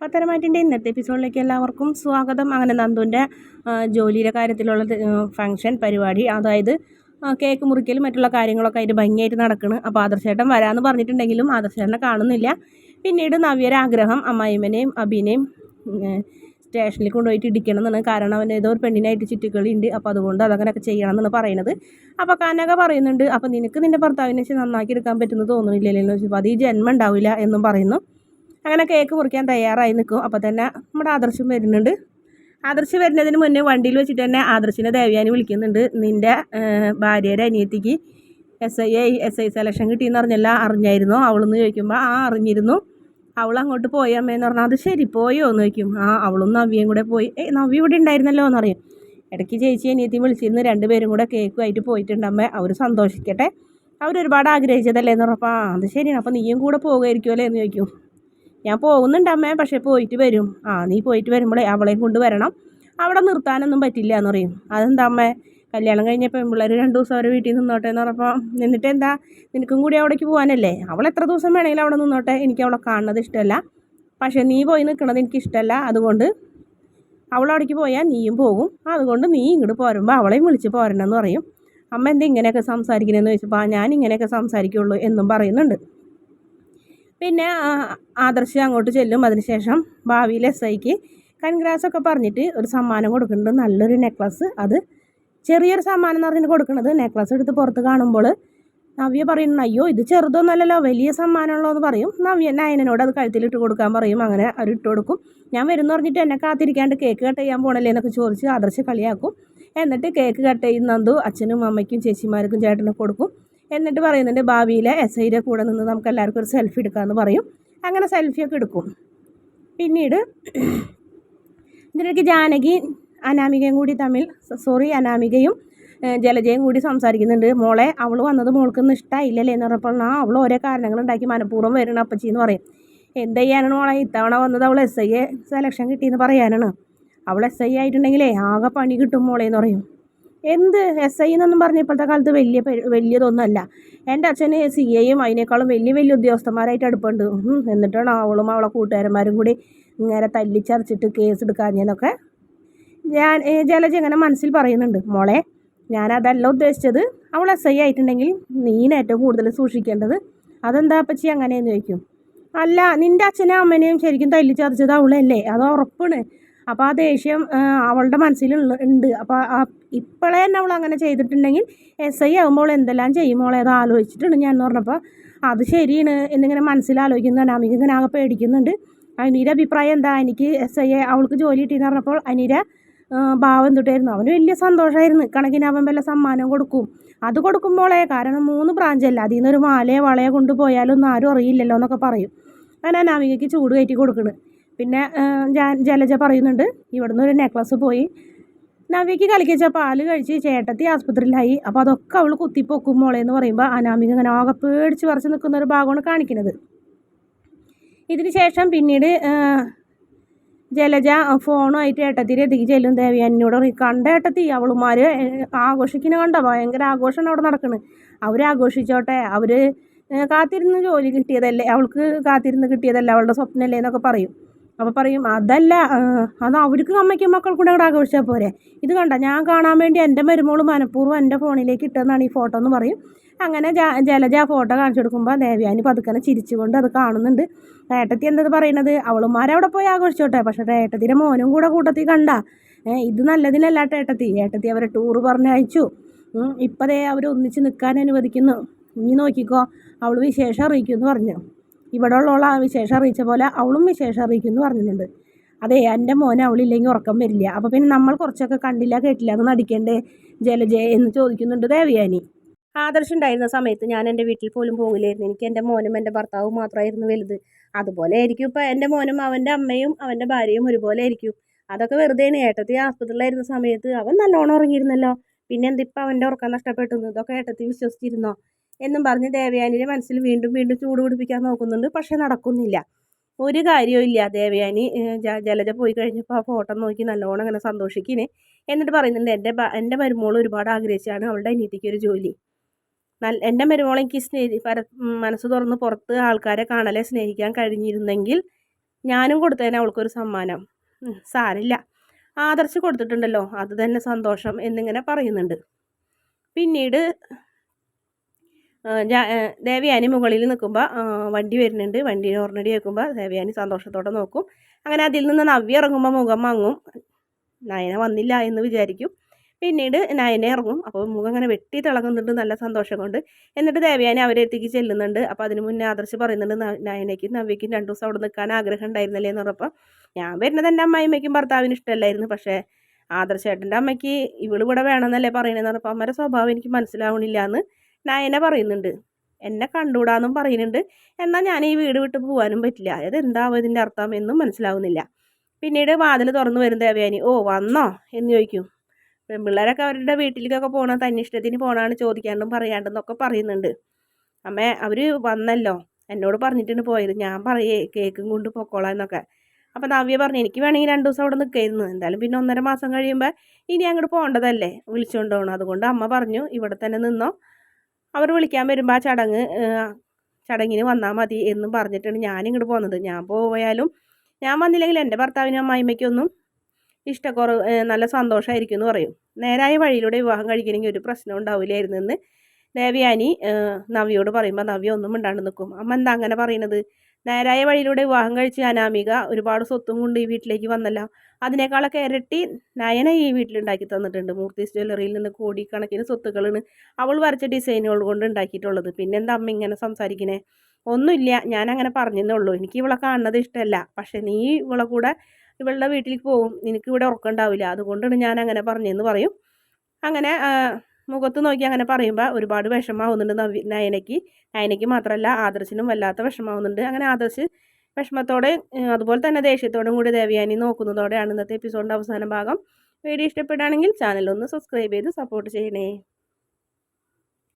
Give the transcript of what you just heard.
പത്തരമാറ്റിന്റെ ഇന്നത്തെ എപ്പിസോഡിലേക്ക് എല്ലാവർക്കും സ്വാഗതം. അങ്ങനെ നന്ദുവിന്റെ ജോലിയുടെ കാര്യത്തിലുള്ള ഫംഗ്ഷൻ പരിപാടി അതായത് കേക്ക് മുറിക്കലും മറ്റുള്ള കാര്യങ്ങളൊക്കെ അതിന്റെ ഭംഗിയായിട്ട് നടക്കുന്നു അപ്പോൾ ആദർശേട്ടൻ വരാമെന്ന് പറഞ്ഞിട്ടുണ്ടെങ്കിലും ആദർശേട്ടനെ കാണുന്നില്ല. പിന്നീട് നവ്യയുടെ ആഗ്രഹം അമ്മായിമ്മനെയും അഭിനയം സ്റ്റേഷനിൽ കൊണ്ടുപോയിട്ട് ഇടിക്കണം എന്നാണ് കാരണം അവൻ ഏതോ ഒരു പെണ്ണിനായിട്ട് ചുറ്റിക്കളി അപ്പോൾ അതുകൊണ്ട് അതങ്ങനെയൊക്കെ ചെയ്യണം എന്നാണ് പറയുന്നത്. അപ്പോൾ കനക പറയുന്നുണ്ട് അപ്പോൾ നിനക്ക് നിന്റെ ഭർത്താവിനെ വെച്ച് നന്നാക്കി എടുക്കാൻ പറ്റുമെന്ന് തോന്നുന്നില്ലല്ലോ. ചോദിച്ചപ്പോൾ അത് ഈ ജന്മം ഉണ്ടാവില്ല എന്നും പറയുന്നു. അങ്ങനെ കേക്ക് മുറിക്കാൻ തയ്യാറായി നിൽക്കും. അപ്പോൾ തന്നെ നമ്മുടെ ആദർശം വരുന്നുണ്ട്. ആദർശ് വരുന്നതിന് മുന്നേ വണ്ടിയിൽ വെച്ചിട്ട് തന്നെ ആദർശിനെ ദേവ്യാനി വിളിക്കുന്നുണ്ട്. നിന്റെ ഭാര്യയുടെ അനിയത്തിക്ക് S I S I selection കിട്ടിയെന്ന് അറിഞ്ഞല്ല അറിഞ്ഞായിരുന്നു. അവളെന്ന് ചോദിക്കുമ്പോൾ ആ അറിഞ്ഞിരുന്നു. അവൾ അങ്ങോട്ട് പോയി അമ്മയെന്ന് പറഞ്ഞാൽ അത് ശരി പോയോ? എന്ന് ചോദിക്കും. ആ അവളും നവ്യയും കൂടെ പോയി. ഏ നവ്യ ഇവിടെ ഉണ്ടായിരുന്നല്ലോ? എന്ന് അറിയും ഇടയ്ക്ക് ചേച്ചി അനിയത്തിയും വിളിച്ചിരുന്ന്. രണ്ടുപേരും കൂടെ കേക്കുമായിട്ട് പോയിട്ടുണ്ട് അമ്മ. അവർ സന്തോഷിക്കട്ടെ. അവരൊരുപാട് ആഗ്രഹിച്ചതല്ലേ എന്ന് പറഞ്ഞപ്പോൾ ആ അത് ശരിയാണ്. അപ്പോൾ നീയും കൂടെ പോകുമായിരിക്കുമല്ലേ? എന്ന് ചോദിക്കും. ഞാൻ പോകുന്നുണ്ട് അമ്മേ പക്ഷേ പോയിട്ട് വരും. ആ നീ പോയിട്ട് വരുമ്പോഴേ അവളെയും കൊണ്ട് വരണം. അവിടെ നിർത്താനൊന്നും പറ്റില്ല എന്ന് പറയും. അതെന്താ അമ്മേ? കല്യാണം കഴിഞ്ഞപ്പോൾ പിള്ളേർ രണ്ട് ദിവസം അവരെ വീട്ടിൽ നിന്നോട്ടെ എന്ന് പറഞ്ഞപ്പോൾ നിന്നിട്ട് എന്താ? നിനക്കും കൂടി അവിടേക്ക് പോകാനല്ലേ അവൾ എത്ര ദിവസം വേണമെങ്കിലും അവിടെ നിന്നോട്ടെ. എനിക്ക് അവളെ കാണുന്നത് ഇഷ്ടമല്ല. പക്ഷേ നീ പോയി നിൽക്കണത് എനിക്ക് ഇഷ്ടമല്ല. അതുകൊണ്ട് അവൾ അവിടേക്ക് പോയാൽ നീയും പോകും അതുകൊണ്ട് നീ ഇങ്ങോട്ട് പോരുമ്പോൾ അവളെയും വിളിച്ച് പോരണമെന്ന് പറയും. അമ്മ എന്താ ഇങ്ങനെയൊക്കെ സംസാരിക്കണമെന്ന് ചോദിച്ചപ്പോൾ ഞാൻ ഇങ്ങനെയൊക്കെ സംസാരിക്കുള്ളൂ എന്നും പറയുന്നുണ്ട്. പിന്നെ ആദർശി അങ്ങോട്ട് ചെല്ലും. അതിനുശേഷം ഭാവിയിൽ എസ് ഐക്ക് കൺഗ്രാസ് ഒക്കെ പറഞ്ഞിട്ട് ഒരു സമ്മാനം കൊടുക്കുന്നുണ്ട്. നല്ലൊരു നെക്ലസ്. അത് ചെറിയൊരു സമ്മാനം എന്ന് പറഞ്ഞിട്ട് കൊടുക്കുന്നത് നെക്ലസ് എടുത്ത് പുറത്ത് കാണുമ്പോൾ നവ്യ പറയുന്നു അയ്യോ ഇത് ചെറുതൊന്നുമല്ലല്ലോ വലിയ സമ്മാനമുള്ളൂ എന്ന് പറയും. നവ്യ നയനനോട് അത് കഴുത്തിലിട്ട് കൊടുക്കാൻ പറയും. അങ്ങനെ അവർ ഇട്ട് കൊടുക്കും. ഞാൻ വരുന്നു പറഞ്ഞിട്ട് എന്നെ കാത്തിരിക്കാണ്ട് കേക്ക് കട്ട് ചെയ്യാൻ പോകണല്ലേ എന്നൊക്കെ ചോദിച്ച് ആദർശ് കളിയാക്കും. എന്നിട്ട് കേക്ക് കട്ട് ചെയ്യുന്നതു അച്ഛനും അമ്മയ്ക്കും ചേച്ചിമാർക്കും ചേട്ടനും കൊടുക്കും. എന്നിട്ട് പറയുന്നുണ്ട് ഭാവിയിലെ എസ് ഐയുടെ കൂടെ നിന്ന് നമുക്ക് എല്ലാവർക്കും ഒരു സെൽഫി എടുക്കാമെന്ന് പറയും. അങ്ങനെ സെൽഫിയൊക്കെ എടുക്കും. പിന്നീട് ഇതിനിടയ്ക്ക് ജാനകി അനാമികയും കൂടി തമ്മിൽ സോറി അനാമികയും ജലജയും കൂടി സംസാരിക്കുന്നുണ്ട്. മോളെ അവൾ വന്നത് മോൾക്കൊന്നും ഇഷ്ടമായില്ലല്ലേ എന്ന് പറഞ്ഞപ്പോൾ ആ അവൾ ഓരോ കാരണങ്ങൾ ഉണ്ടാക്കി മനഃപൂർവം വരണം അപ്പച്ചി എന്ന് പറയും. എന്ത് ചെയ്യാനാണ് മോളെ? ഇത്തവണ വന്നത് അവൾ എസ് ഐ സെലക്ഷൻ കിട്ടിയെന്ന് പറയാനാണ്. അവൾ എസ് ഐ ആയിട്ടുണ്ടെങ്കിലേ ആകെ പണി കിട്ടും മോളെ എന്ന് പറയും. എന്ത്? എസ് ഐ എന്നൊന്നും പറഞ്ഞ ഇപ്പോഴത്തെ കാലത്ത് വലിയ വലിയതൊന്നും വലിയതൊന്നുമല്ല. എന്റെ അച്ഛന് സി എയും അതിനേക്കാളും വലിയ വലിയ ഉദ്യോഗസ്ഥന്മാരായിട്ട് അടുപ്പുണ്ട്. എന്നിട്ടാണ് അവളും അവളെ കൂട്ടുകാരന്മാരും കൂടി ഇങ്ങനെ തല്ലിച്ചറിച്ചിട്ട് കേസ് എടുക്കാഞ്ഞെന്നൊക്കെ ഞാൻ ജലജ ഇങ്ങനെ മനസ്സിൽ പറയുന്നുണ്ട്. മോളെ ഞാനതല്ല ഉദ്ദേശിച്ചത്. അവൾ എസ് ഐ ആയിട്ടുണ്ടെങ്കിൽ നീന ഏറ്റവും കൂടുതൽ സൂക്ഷിക്കേണ്ടത്. അതെന്താ അപ്പച്ചി അങ്ങനെയെന്ന് ചോദിക്കും. അല്ല നിന്റെ അച്ഛനും അമ്മനെയും ശരിക്കും തല്ലിച്ചതച്ചത് അവളല്ലേ? അത് ഉറപ്പാണ്. അപ്പോൾ ആ ദേഷ്യം അവളുടെ മനസ്സിൽ ഉണ്ട്. അപ്പോൾ ഇപ്പോഴേ തന്നെ അവൾ അങ്ങനെ ചെയ്തിട്ടുണ്ടെങ്കിൽ എസ് ഐ ആകുമ്പോൾ എന്തെല്ലാം ചെയ്യും മോളെ? അത് ആലോചിച്ചിട്ടുണ്ട് ഞാൻ എന്ന് പറഞ്ഞപ്പോൾ അത് ശരിയാണ് എന്നിങ്ങനെ മനസ്സിൽ ആലോചിക്കുന്നുണ്ട് അമിക ഇങ്ങനെ ആകെ പേടിക്കുന്നുണ്ട്. അനീര അഭിപ്രായം എന്താ? എനിക്ക് എസ് ഐ അവൾക്ക് ജോലി കിട്ടിയെന്ന് പറഞ്ഞപ്പോൾ അനീര ഭാവം തൊട്ടായിരുന്നു അവന് വലിയ സന്തോഷമായിരുന്നു കണക്കിന് അവൻ വല്ല സമ്മാനം കൊടുക്കും. അത് കൊടുക്കുമ്പോളേ കാരണം മൂന്ന് ബ്രാഞ്ചല്ല. അതിൽ നിന്നൊരു മാലയോ വളയോ കൊണ്ടുപോയാലൊന്നും ആരും അറിയില്ലല്ലോ എന്നൊക്കെ പറയും. അങ്ങനെ അനാമികയ്ക്ക് ചൂട് കയറ്റി കൊടുക്കുന്നത് പിന്നെ ജലജ പറയുന്നുണ്ട് ഇവിടുന്ന് ഒരു നെക്ലസ് പോയി നവ്യയ്ക്ക് കളിക്കച്ച പാൽ കഴിച്ച് ചേട്ടത്തി ആസ്പത്രിയിലായി. അപ്പോൾ അതൊക്കെ അവൾ കുത്തിപ്പൊക്കും മോളെ എന്ന് പറയുമ്പോൾ അനാമിക ഇങ്ങനെ ആകെ പേടിച്ച് പറിച്ച് നിൽക്കുന്ന ഒരു ഭാഗമാണ് കാണിക്കുന്നത്. ഇതിന് ശേഷം പിന്നീട് ജലജ ഫോണുമായിട്ട് ഏട്ടത്തിരി എത്തിക്ക് ചെല്ലും. ദേവി എന്നോട് കണ്ട ഏട്ടത്തി അവളുമാർ ആഘോഷിക്കുന്ന കണ്ട? ഭയങ്കര ആഘോഷമാണ് അവിടെ നടക്കുന്നത് അവർ ആഘോഷിച്ചോട്ടെ. അവർ കാത്തിരുന്ന് ജോലി കിട്ടിയതല്ലേ? അവൾക്ക് കാത്തിരുന്ന് കിട്ടിയതല്ലേ? അവളുടെ സ്വപ്നമല്ലേ? എന്നൊക്കെ പറയും. അപ്പോൾ പറയും അതല്ല അത് അവർക്ക് അമ്മയ്ക്കും മക്കൾക്കും കൂടെ അവിടെ ആഘോഷിച്ചാൽ പോരെ. ഇത് കണ്ട ഞാൻ കാണാൻ വേണ്ടി എന്റെ മരുമോൾ മനഃപൂർവം എന്റെ ഫോണിലേക്ക് ഇട്ടതെന്നാണ് ഈ ഫോട്ടോ എന്ന് പറയും. അങ്ങനെ ജ ജലജ ഫോട്ടോ കാണിച്ചു കൊടുക്കുമ്പോൾ ദേവ്യാനി പതുക്കനെ ചിരിച്ചുകൊണ്ട് അത് കാണുന്നുണ്ട്. ഏട്ടത്തി എന്തത് പറയണത്? അവളുമാരവിടെ പോയി ആഘോഷിച്ചോട്ടെ പക്ഷേ ഏട്ടത്തിന്റെ മോനും കൂടെ കൂട്ടത്തിൽ കണ്ട. ഇത് നല്ലതിനല്ല ഏട്ടത്തി. ഏട്ടത്തി അവരെ ടൂറ് പറഞ്ഞയച്ചു. ഇപ്പതേ അവർ ഒന്നിച്ച് നിൽക്കാൻ അനുവദിക്കുന്നു. ഇനി നോക്കിക്കോ അവൾ വിശേഷം അറിയിക്കുമെന്ന് പറഞ്ഞു. ഇവിടെ ഉള്ള ആ വിശേഷം അറിയിച്ച പോലെ അവളും വിശേഷം അറിയിക്കും എന്ന് പറഞ്ഞിട്ടുണ്ട്. അതെ എന്റെ മോൻ അവളില്ലെങ്കിൽ ഉറക്കം വരില്ല. അപ്പോൾ പിന്നെ നമ്മൾ കുറച്ചൊക്കെ കണ്ടില്ല കേട്ടില്ല അത് നടിക്കണ്ടേ? ജലജയ എന്ന് ചോദിക്കുന്നുണ്ട് ദേവയാനി. ആദർശം ഉണ്ടായിരുന്ന സമയത്ത് ഞാൻ എന്റെ വീട്ടിൽ പോലും പോകില്ലായിരുന്നു. എനിക്ക് എന്റെ മോനും എന്റെ ഭർത്താവും മാത്രമായിരുന്നു വലുത്. അതുപോലെ ആയിരിക്കും ഇപ്പോൾ എന്റെ മോനും അവന്റെ അമ്മയും അവന്റെ ഭാര്യയും ഒരുപോലെ ആയിരിക്കും. അതൊക്കെ വെറുതെയാണ് ഏട്ടത്തി ആസ്പത്രിയിലായിരുന്ന സമയത്ത് അവൻ നല്ലോണം ഉറങ്ങിയിരുന്നല്ലോ. പിന്നെ എന്തിപ്പോൾ അവന്റെ ഉറക്കം നഷ്ടപ്പെട്ടു? ഇതൊക്കെ ഏട്ടത്തി വിശ്വസിച്ചിരുന്നോ? എന്നും പറഞ്ഞ് ദേവയാനിയുടെ മനസ്സിൽ വീണ്ടും വീണ്ടും ചൂട് പിടിപ്പിക്കാൻ നോക്കുന്നുണ്ട്. പക്ഷേ നടക്കുന്നില്ല. ഒരു കാര്യവും ഇല്ല. ദേവയാനി ജലജ പോയി കഴിഞ്ഞപ്പോൾ ആ ഫോട്ടോ നോക്കി നല്ലോണം അങ്ങനെ സന്തോഷിക്കിനെ. എന്നിട്ട് പറയുന്നുണ്ട് എന്റെ എന്റെ മരുമോൾ ഒരുപാട് ആഗ്രഹിച്ചാണ് അവളുടെ അനിയത്തിക്ക് ഒരു ജോലി. നല്ല എന്റെ മരുമോളെ എനിക്ക് സ്നേഹി പര മനസ്സ് തുറന്ന് പുറത്ത് ആൾക്കാരെ കാണലെ സ്നേഹിക്കാൻ കഴിഞ്ഞിരുന്നെങ്കിൽ ഞാനും കൊടുത്തതിന് അവൾക്കൊരു സമ്മാനം. സാരില്ല ആദർശ് കൊടുത്തിട്ടുണ്ടല്ലോ. അത് തന്നെ സന്തോഷം എന്നിങ്ങനെ പറയുന്നുണ്ട്. പിന്നീട് ദേവയാനി മുകളിൽ നിൽക്കുമ്പോൾ വണ്ടി വരുന്നുണ്ട്. വണ്ടി ഓർണടി വെക്കുമ്പോൾ ദേവയാനി സന്തോഷത്തോടെ നോക്കും. അങ്ങനെ അതിൽ നിന്ന് നവ്യ ഇറങ്ങുമ്പോൾ മുഖം വാങ്ങും നയന വന്നില്ല എന്ന് വിചാരിക്കും. പിന്നീട് നയന ഇറങ്ങും. അപ്പോൾ മുഖം അങ്ങനെ വെട്ടി തിളങ്ങുന്നുണ്ട് നല്ല സന്തോഷം കൊണ്ട്. എന്നിട്ട് ദേവയാനി അവരെ എത്തിക്ക് ചെല്ലുന്നുണ്ട്. അപ്പോൾ അതിന് മുന്നേ ആദർശ് പറയുന്നുണ്ട് നയനയ്ക്കും നവ്യയ്ക്കും രണ്ടു ദിവസം അവിടെ നിൽക്കാൻ ആഗ്രഹം ഉണ്ടായിരുന്നല്ലേ എന്ന് പറഞ്ഞപ്പോൾ ഞാൻ വരുന്നത് എന്റെ അമ്മായിമ്മയ്ക്കും ഭർത്താവിന് ഇഷ്ടമല്ലായിരുന്നു. പക്ഷേ ആദർശേട്ടന്റെ അമ്മയ്ക്ക് ഇവളിവിടെ വേണമെന്നല്ലേ പറയണതെന്ന് പറഞ്ഞപ്പോൾ അമ്മയുടെ സ്വഭാവം എനിക്ക് മനസ്സിലാവണില്ല എന്ന് നയന പറയുന്നുണ്ട്. എന്നെ കണ്ടുകൂടാന്നും പറയുന്നുണ്ട്. എന്നാൽ ഞാൻ ഈ വീട് വിട്ട് പോകാനും പറ്റില്ല. അതായത് എന്താവും ഇതിന്റെ അർത്ഥം എന്നും മനസ്സിലാവുന്നില്ല. പിന്നീട് വാതിൽ തുറന്നു വരും ദേവയാനി. ഓ വന്നോ? എന്ന് ചോദിക്കും. പെൺപിള്ളേരൊക്കെ അവരുടെ വീട്ടിലേക്കൊക്കെ പോകണം തന്നിഷ്ടത്തിന് പോകണമെന്ന് ചോദിക്കാണ്ടും പറയാണ്ടെന്നൊക്കെ പറയുന്നുണ്ട്. അമ്മേ അവർ വന്നല്ലോ. എന്നോട് പറഞ്ഞിട്ടാണ് പോയത്. ഞാൻ പറയേ കേക്കും കൊണ്ട് പൊക്കോളാം എന്നൊക്കെ. അപ്പം നവ്യ പറഞ്ഞു എനിക്ക് വേണമെങ്കിൽ രണ്ട് ദിവസം അവിടെ നിൽക്കായിരുന്നു. എന്തായാലും പിന്നെ ഒന്നര മാസം കഴിയുമ്പോൾ ഇനി അങ്ങോട്ട് പോകേണ്ടതല്ലേ? വിളിച്ചുകൊണ്ട് പോകണം അതുകൊണ്ട് അമ്മ പറഞ്ഞു ഇവിടെ തന്നെ നിന്നോ. അവർ വിളിക്കാൻ വരുമ്പോൾ ആ ചടങ്ങ് ചടങ്ങിന് വന്നാൽ മതി എന്നും പറഞ്ഞിട്ടാണ് ഞാനിങ്ങോട്ട് പോകുന്നത് ഞാൻ പോയാലും ഞാൻ വന്നില്ലെങ്കിൽ എന്റെ ഭർത്താവിനും അമ്മായിമ്മയ്ക്കൊന്നും ഇഷ്ടക്കുറവ് നല്ല സന്തോഷമായിരിക്കും എന്ന് പറയും. നേരായ വഴിയിലൂടെ വിവാഹം കഴിക്കണമെങ്കിൽ ഒരു പ്രശ്നം ഉണ്ടാവില്ലായിരുന്നു എന്ന് നവ്യയോട് പറയുമ്പോൾ നവ്യ ഒന്നും മിണ്ടാണ്ട് നിൽക്കും. അമ്മ എന്താ അങ്ങനെ പറയുന്നത് നേരായ വഴിയിലൂടെ വിവാഹം കഴിച്ച അനാമിക ഒരുപാട് സ്വത്തും കൊണ്ട് ഈ വീട്ടിലേക്ക് വന്നല്ല. അതിനേക്കാളൊക്കെ ഇരട്ടി നയന ഈ വീട്ടിലുണ്ടാക്കി തന്നിട്ടുണ്ട്. മൂർത്തീസ് ജ്വല്ലറിയിൽ നിന്ന് കോടിക്കണക്കിന് സ്വത്തുക്കളാണ് അവൾ വരച്ച ഡിസൈനുകൾ കൊണ്ട് ഉണ്ടാക്കിയിട്ടുള്ളത്. പിന്നെന്താ അമ്മ ഇങ്ങനെ സംസാരിക്കണേ? ഒന്നുമില്ല. ഞാൻ അങ്ങനെ പറഞ്ഞതേ ഉള്ളൂ. എനിക്ക് ഇവളെ കാണുന്നത് ഇഷ്ടമല്ല. പക്ഷേ നീ ഇവളെ കൂടെ ഇവളുടെ വീട്ടിലേക്ക് പോകും. നിനക്ക് ഇവിടെ ഉറക്കമുണ്ടാവില്ല അതുകൊണ്ടാണ് ഞാൻ അങ്ങനെ പറഞ്ഞതെന്ന് പറയും. അങ്ങനെ മുഖത്ത് നോക്കി അങ്ങനെ പറയുമ്പോൾ ഒരുപാട് വിഷമാവുന്നുണ്ട് നവി നയനയ്ക്ക്. നയനയ്ക്ക് മാത്രമല്ല ആദർശിനും വല്ലാത്ത വിഷമാവുന്നുണ്ട്. അങ്ങനെ ആദർശ് വിഷമത്തോടെ അതുപോലെ തന്നെ ദേഷ്യത്തോടും കൂടി ദേവയാനി നോക്കുന്നതോടെയാണ് ഇന്നത്തെ എപ്പിസോഡിന്റെ അവസാന ഭാഗം. വീഡിയോ ഇഷ്ടപ്പെടുകയാണെങ്കിൽ ചാനൽ ഒന്ന് സബ്സ്ക്രൈബ് ചെയ്ത് സപ്പോർട്ട് ചെയ്യണേ.